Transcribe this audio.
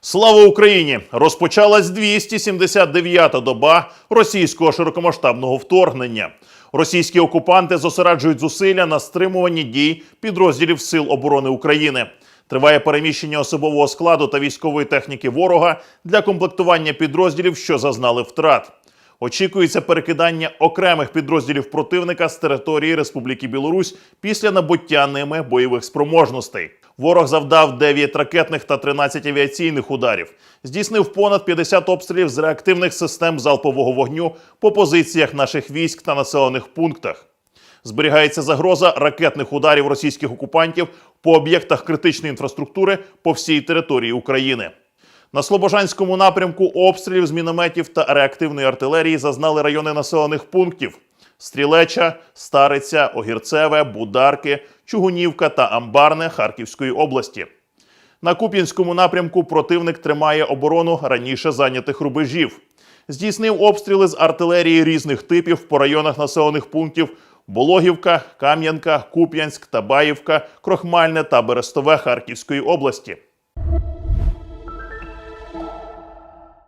Слава Україні! Розпочалась 279-та доба російського широкомасштабного вторгнення. Російські окупанти зосереджують зусилля на стримуванні дій підрозділів Сил оборони України. Триває переміщення особового складу та військової техніки ворога для комплектування підрозділів, що зазнали втрат. Очікується перекидання окремих підрозділів противника з території Республіки Білорусь після набуття ними бойових спроможностей. Ворог завдав 9 ракетних та 13 авіаційних ударів, здійснив понад 50 обстрілів з реактивних систем залпового вогню по позиціях наших військ та населених пунктах. Зберігається загроза ракетних ударів російських окупантів по об'єктах критичної інфраструктури по всій території України. На Слобожанському напрямку обстрілів з мінометів та реактивної артилерії зазнали райони населених пунктів: Стрілеча, Стариця, Огірцеве, Бударки, Чугунівка та Амбарне Харківської області. На Куп'янському напрямку противник тримає оборону раніше зайнятих рубежів. Здійснив обстріли з артилерії різних типів по районах населених пунктів Бологівка, Кам'янка, Куп'янськ, Табаївка, Крохмальне та Берестове Харківської області.